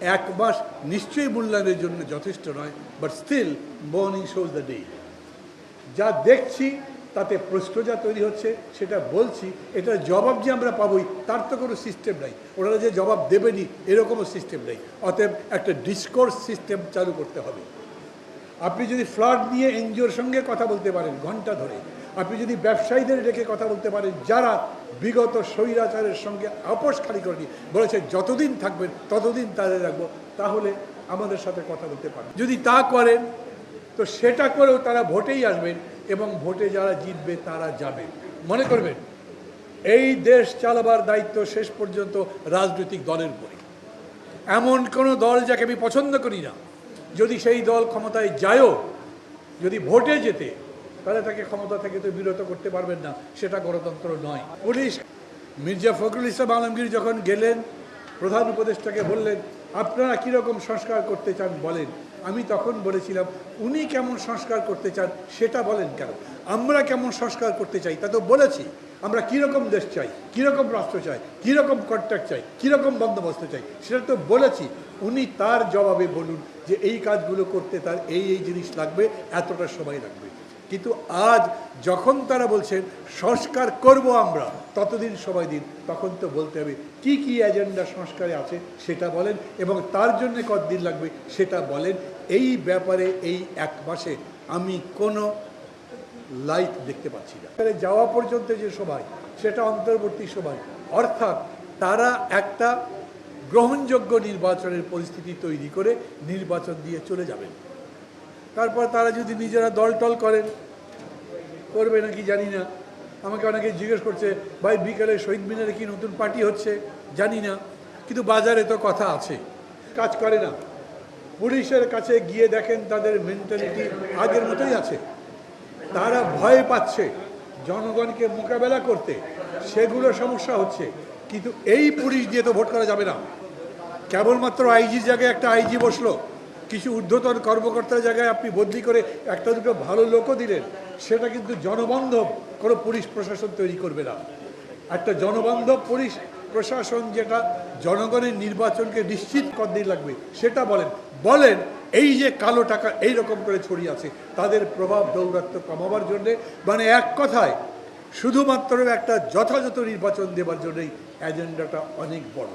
এক মাস নিশ্চয়ই মূল্যায়নের জন্য যথেষ্ট নয় but still morning shows the day যা দেখছি, তাতে প্রশ্ন যা তৈরি হচ্ছে, সেটা বলছি, এটার জবাব যে আমরা পাবোই, তার তো কোনো সিস্টেম নাই। ওনারা যে জবাব দেবেনি এরকমও সিস্টেম নেই। অতএব একটা ডিসকোর্স সিস্টেম চালু করতে হবে। আপনি যদি ফ্লাড নিয়ে এনজিওর সঙ্গে কথা বলতে পারেন, ঘণ্টা ধরে আপনি যদি ব্যবসায়ীদের ডেকে কথা বলতে পারেন, যারা বিগত স্বৈরাচারের সঙ্গে আপোষ খালি করেনি, বলেছে যতদিন থাকবেন, ততদিন তাদের রাখব, তাহলে আমাদের সাথে কথা বলতে পারেন যদি তা করেন, তো সেটা করেও তারা ভোটেই আসবেন এবং ভোটে যারা জিতবে, তারা যাবে। মনে করবেন, এই দেশ চালাবার দায়িত্ব শেষ পর্যন্ত রাজনৈতিক দলের উপরে। এমন কোনো দল যাকে আমি পছন্দ করি না। যদি সেই দল ক্ষমতায় যায়ও, যদি ভোটে যেতে তাহলে তাকে ক্ষমতা থেকে তো বিরত করতে পারবেন না, সেটা গণতন্ত্র নয়। পুলিশ, মির্জা ফখরুল ইসলাম আলমগীর যখন গেলেন, প্রধান উপদেষ্টাকে বললেন, আপনারা কীরকম সংস্কার করতে চান বলেন। আমি তখন বলেছিলাম, উনি কেমন সংস্কার করতে চান সেটা বলেন কেন? আমরা কেমন সংস্কার করতে চাই তা তো বলেছি। আমরা কীরকম দেশ চাই, কীরকম রাষ্ট্র চাই, কীরকম কন্ট্রাক্ট চাই, কীরকম বন্দোবস্ত চাই, সেটা তো বলেছি। উনি তার জবাবে বলুন যে, এই কাজগুলো করতে তার এই এই জিনিস লাগবে, এতটা সময় লাগবে। কিন্তু আজ যখন তারা বলছেন, সংস্কার করব আমরা, ততদিন সময় দিন, তখন তো বলতে হবে, কি কি এজেন্ডা সংস্কারে আছে সেটা বলেন এবং তার জন্য কতদিন লাগবে সেটা বলেন। এই ব্যাপারে এই এক মাসে আমি কোনো লাইট দেখতে পাচ্ছি না। যাওয়া পর্যন্ত যে সময়, সেটা অন্তর্বর্তী সময়, অর্থাৎ তারা একটা গ্রহণযোগ্য নির্বাচনের পরিস্থিতি তৈরি করে নির্বাচন দিয়ে চলে যাবেন। তারপর তারা যদি নিজেরা দল টল করেন, করবে নাকি জানি না। আমাকে অনেকে জিজ্ঞেস করছে, ভাই, বিকালে শহীদ মিনারে কি নতুন পার্টি হচ্ছে? জানি না, কিন্তু বাজারে তো কথা আছে। কাজ করে না। পুলিশের কাছে গিয়ে দেখেন তাদের মেন্টালিটি আগের মতোই আছে। তারা ভয় পাচ্ছে জনগণকে মোকাবেলা করতে। সেগুলো সমস্যা হচ্ছে। কিন্তু এই পুলিশ দিয়ে তো ভোট করা যাবে না। কেবলমাত্র আইজির জায়গায় একটা আইজি বসল। কিছু ঊর্ধ্বতন কর্মকর্তার জায়গায় আপনি বদলি করে একটা দুটো ভালো লোকও দিলেন, সেটা কিন্তু জনবান্ধব, কোনো পুলিশ প্রশাসন তৈরি করবে না। একটা জনবান্ধব পুলিশ প্রশাসন যেটা জনগণের নির্বাচনকে নিশ্চিত কদিন লাগবে, সেটা বলেন। বলেন, এই যে কালো টাকা এই রকম করে ছড়িয়ে আছে, তাদের প্রভাব দৌরাত্ম কমাবার জন্যে মানে এক কথায়, শুধুমাত্র একটা যথাযথ নির্বাচন দেবার জন্যই এজেন্ডাটা অনেক বড়।